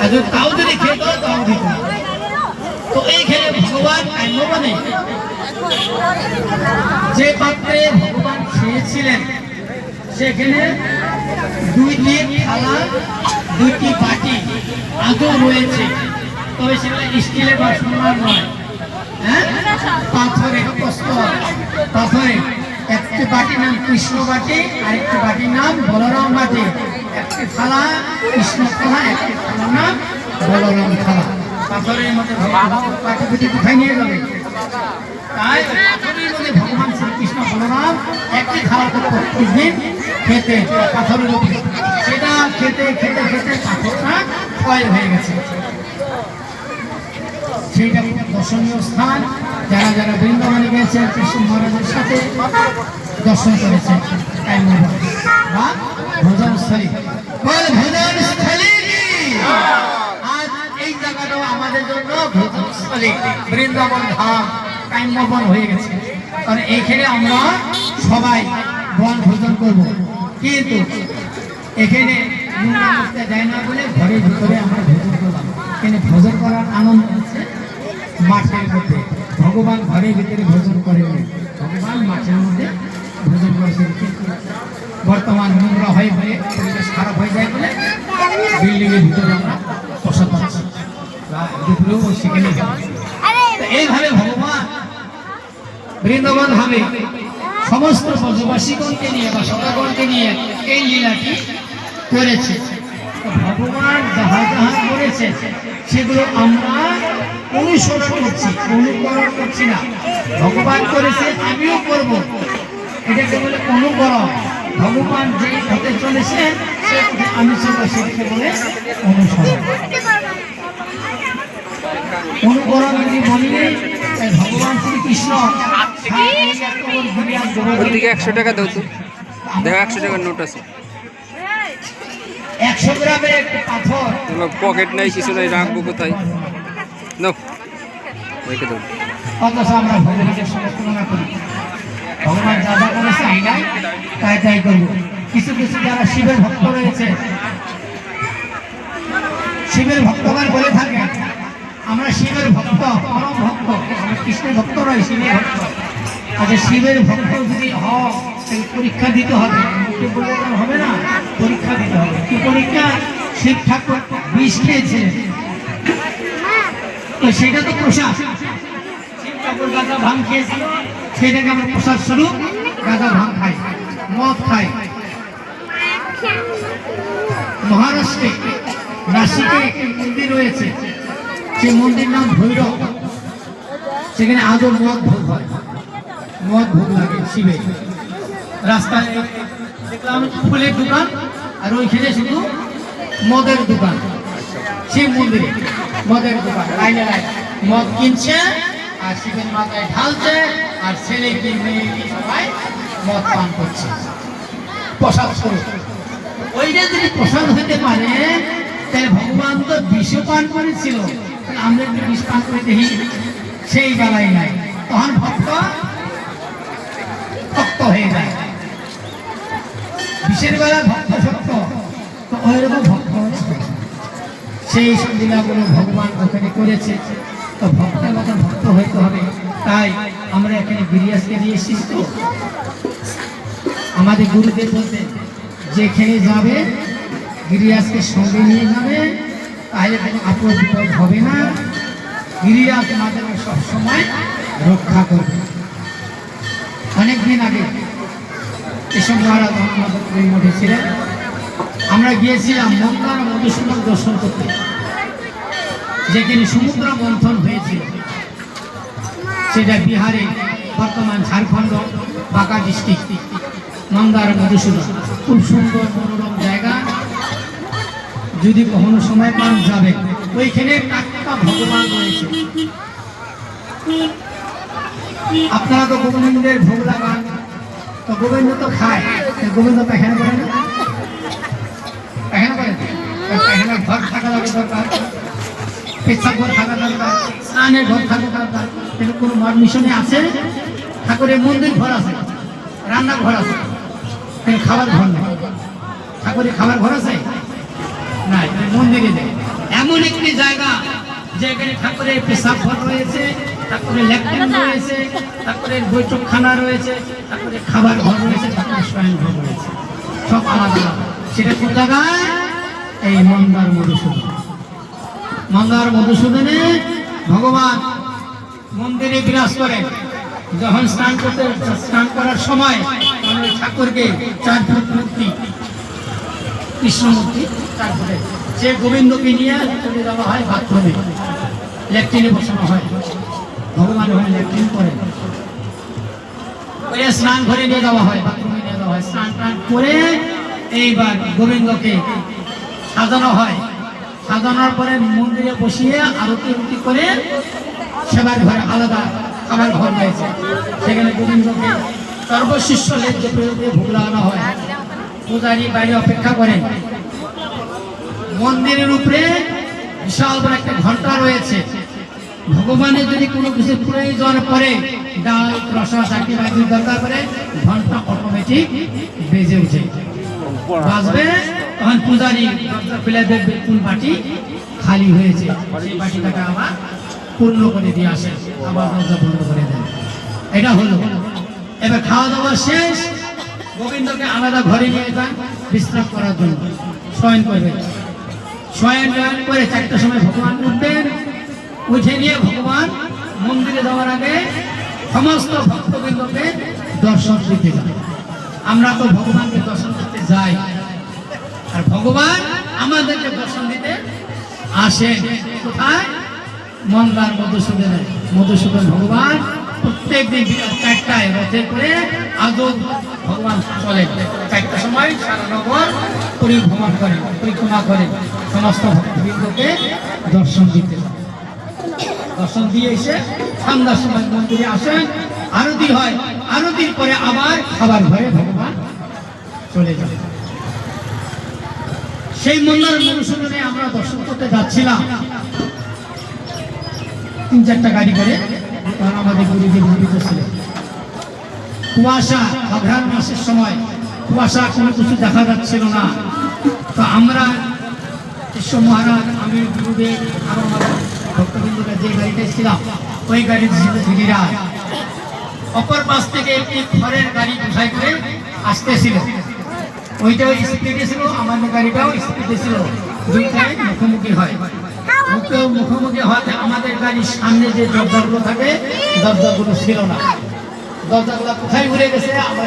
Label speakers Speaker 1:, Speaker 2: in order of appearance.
Speaker 1: আর যদি তাও যদি খেত তাও দিত। তো এইখানে ভগবান আইনবানে যে পাত্রে ভগবান খেয়েছিলেন, সেখানে দুইটি থালা, দুইটি বাটি আজও রয়েছে। তবে সেগুলো স্টিলের বা সোনার নয়। হ্যাঁ? পাথরে পাথরে একটি বাটির নাম কৃষ্ণ বাটি আর একটি বাটির নাম বলরাম বাটি। একটি থালা কৃষ্ণ থালা, একটি থালার নাম বলরাম থালা। পাথরের মধ্যে দুটি কোথায় নিয়ে যাবে? তাই পাথরের মধ্যে ভগবান শ্রীকৃষ্ণ বলরাম একটি খাওয়াতে প্রত্যেকদিন খেতে, পাথরের উপরে সেটা খেতে খেতে খেতে পাথরটা ক্ষয় হয়ে গেছে। সেইটা দর্শনীয় স্থান। যারা যারা বৃন্দাবনে গেছেন কৃষ্ণ মহারাজের সাথে দর্শন করেছে তাই মনে বা ভোজন স্থলী। বল ভোজন স্থলী। আজ এই জায়গাটাও আমাদের জন্য ভোজন স্থলী। বৃন্দাবন ধাম কাম্যবন হয়ে গেছে। কারণ এইখানে আমরা সবাই বন ভোজন করব। কিন্তু এখানে ভগবান ঘরের ভিতরে ভোজন করেন ভগবান মাঠের মধ্যে ভোজন করেছেন। কিন্তু বর্তমান নোংরা হয়ে হয়ে পরিবেশ খারাপ হয়ে যায় বলে বিল্ডিং এর ভিতরে আমরা পাচ্ছি দুপুরেও সেখানে এইভাবে ভগবান বৃন্দাবন ধামে সমস্ত ব্রজবাসীগণকে নিয়ে বা সদাগণকে নিয়ে এই লীলাটি করেছে। ভগবান যাহা যাহা করেছে, সেগুলো আমরা অনুসরণ করছি, অনুকরণ করছি না। ভগবান করেছে, আমিও করব। এটাকে বলে অনুকরণ। ভগবান যে পথে চলেছে সে পথে আমি সেটাকে বলে অনুসরণ অনুকরণ যদি বলি তাই ভগবান শ্রীকৃষ্ণ
Speaker 2: ওর দিকে একশো টাকা দাও তো। দেখো একশো টাকার নোট আছে।
Speaker 1: একশো গ্রামের একটি পাথর।
Speaker 2: পকেট নাই কিছু নাই রাখব কোথায়? নাও রেখে দাও।
Speaker 1: অথচ আমরা ভগবানের সঙ্গে তুলনা করি। ভগবান যা যা করেছে আমরাই তাই তাই করব। কিছু কিছু যারা শিবের ভক্ত রয়েছে, শিবের ভক্তগণ বলে থাকে, আমরা শিবের ভক্ত, পরম ভক্ত, আমরা কৃষ্ণের ভক্ত নয় শিবের ভক্ত। আচ্ছা শিবের ভক্ত যদি হয় পরীক্ষা দিতে হবে। হবে না? পরীক্ষা দিতে হবে। কি পরীক্ষা? শিব ঠাকুর বিষ খেয়েছে। তো সেটা তো প্রসাদ। শিব ঠাকুর গাঁজা ভাঙ খেয়েছিল। সেটাকে আমরা প্রসাদ স্বরূপ গাঁজা ভাঙ খাই, মদ খাই। মহারাষ্ট্রে নাসিকে একটি মন্দির রয়েছে, সেই মন্দির নাম ভৈরব। সেখানে আজও মদ ভোগ হয়। মদ ভোগ লাগে শিবে। রাস্তায় দেখলাম ফুলের দোকান, আর ওইখানে শুধু মদের দোকান। শিব মন্দিরে মদের দোকান। লাইনে লাইন মদ কিনছে, আর শিবের মাথায় ঢালছে। আর ছেলে কি মদ পান করছে। প্রসাদ ওইটা যদি প্রসাদ হতে পারে, তাহলে ভগবান তো বিষ পান করেছিল। আমরা যদি বিষ পান করে দেখি, সেই বেলায় নাই। তখন ভক্ত হয়ে যায়। বেলা ভক্ত তো ভক্ত সেই সব লীলাগুলো ভগবান ওখানে করেছে। তো ভক্তের মতো ভক্ত হইতে হবে। তাই আমরা এখানে বিরিয়াসকে নিয়ে এসেছি তো। আমাদের গুরুদেব বলতেন, যেখানে যাবে গিরিরাজকে সঙ্গে নিয়ে যাবে, তাহলে কোনো আপদ বিপদ হবে না। গিরিরাজ আমাদের সবসময় রক্ষা করবে। অনেক দিন আগে এসব মহারাজ আমাদের মঠে ছিলেন। আমরা গিয়েছিলাম মন্দার মধুসূদন দর্শন করতে। যেখানে সমুদ্র মন্থন হয়েছিল। সেটা বিহারে বর্তমান ঝাড়খণ্ড বাঁকা ডিস্ট্রিক্ট মন্দার মধুসূদন। খুব সুন্দর মনোরম জায়গা। যদি কখনো সময় পান যাবে ওইখানে ভগবান রয়েছে। আপনারা তো গোবিন্দের ভোগ লাগান তো গোবিন্দ তো খায়। তা গোবিন্দ পায়খানা করে না? পায়খানা করে ওই পায়খানার ঘর থাকা লাগে দরকার। পেশাব ঘর থাকা দরকার স্নানের ঘর থাকা দরকার কিন্তু কোনো মঠ মিশনে আছে? ঠাকুরের মন্দির ঘর আছে। রান্নার ঘর আছে। খাবার ঘর নেই। ঠাকুরের খাবার ঘর আছে? নাই মন্দিরে এমন একটি জায়গা যেখানে ঠাকুরের পেশাব ঘর রয়েছে ঠাকুরের ল্যাট্রিন রয়েছে ঠাকুরের বৈঠকখানা রয়েছে ঠাকুরের খাবার ঘর রয়েছে ঠাকুরের শয়ন ঘর রয়েছে। সব আলাদা সেটা কোন জায়গায় এই মন্দার মধুসূদন মন্দার মধুসূদনে ভগবান মন্দিরে বিরাজ করেন। যখন স্নান করতে, স্নান করার সময় ওই ঠাকুরকে চার ফুট মূর্তি, কৃষ্ণমূর্তি তারপরে সে গোবিন্দকে নিয়ে চলে যাওয়া হয় বাথরুমে। ল্যাট্রিনে বসানো হয়। ভগবান ওখানে ল্যাট্রিন করে ওই স্নান ঘরে নিয়ে যাওয়া হয়, বাথরুমে নিয়ে যাওয়া হয়। স্নান টান করে এইবার গোবিন্দকে সাজানো হয়। সাজানোর পরে মন্দিরে বসিয়ে আরতি উরতি করে সেবার ঘরে আলাদা খাবার ঘর রয়েছে। সেখানে গোবিন্দকে সর্বশিষ্য লেজ্জ পেরোতে ভোগ লাগানো হয়। পূজারি বাইরে অপেক্ষা করেন মন্দিরের উপরে বিশাল বড় একটা ঘণ্টা রয়েছে। ভগবানের যদি কোনো কিছু প্রয়োজন পড়ে, ডাল প্রসাদ চাকরি দরকার পড়ে ঘণ্টা অটোমেটিক বেজে উঠে বাজবে তখন পূজারি খুলে দেখবে, কোন বাটি খালি হয়েছে। সেই বাটিটাকে আবার পূর্ণ করে দিয়ে আসে আবার দরজা বন্ধ করে দেন। এটা হলো। এবার খাওয়া দাওয়া শেষ। গোবিন্দকে আলাদা ঘরে নিয়ে যান বিশ্রাম করার জন্য। শয়ন করবে শয়ন টয়ন করে চারটার সময় ভগবান উঠবেন। উঠে নিয়ে ভগবান মন্দিরে যাওয়ার আগে সমস্ত ভক্তবৃন্দকে দর্শন দিতে যান। আমরা তো ভগবানকে দর্শন করতে যাই। ভগবান আমাদেরকে দর্শন দিতে আসে কোথায়? মন্দার মধুসূদন মধুসূদন ভগবান প্রত্যেক দিন চারটায় রথে করে আজও ভগবান চলে চারটার সময় সারা নগর পরিভ্রমণ করে, পরিক্রমা করে সমস্ত ভক্তবৃন্দকে দর্শন দিতে। দর্শন দিয়ে এসে সন্ধ্যার সময় মন্দিরে আসেন। আরতি হয়। আরতির পরে আবার খাবার ঘরে ভগবান চলে যাবে সেই মন্দির মনুষ্যনে আমরা দর্শন করতে যাচ্ছিলাম। তিন চারটা গাড়ি করে আমাদের জীবিত ছিলেন। কুয়াশা অঘ্রাণ মাসের সময় কুয়াশা কোনো কিছু দেখা যাচ্ছিল না। তো আমরা শিষ্য মহারাজ, আমি, গুরুদেব, আরও আমার ভক্তবৃন্দরা যে গাড়িতে ছিলাম, ওই গাড়িতে ছিল ধীরিরাজ অপর পাশ থেকে একটি খড়ের গাড়ি বোঝাই করে আসতেছিল? ওইটাও স্পিডে ছিল আমাদের গাড়িটাও স্পিডে ছিল। দুইটাই মুখোমুখি হয়। মুখে মুখোমুখি হওয়াতে আমাদের গাড়ির সামনে যে দরজাগুলো থাকে, দরজাগুলো ছিল না। দরজাগুলো কোথায় ঘুরে গেছে? আমরা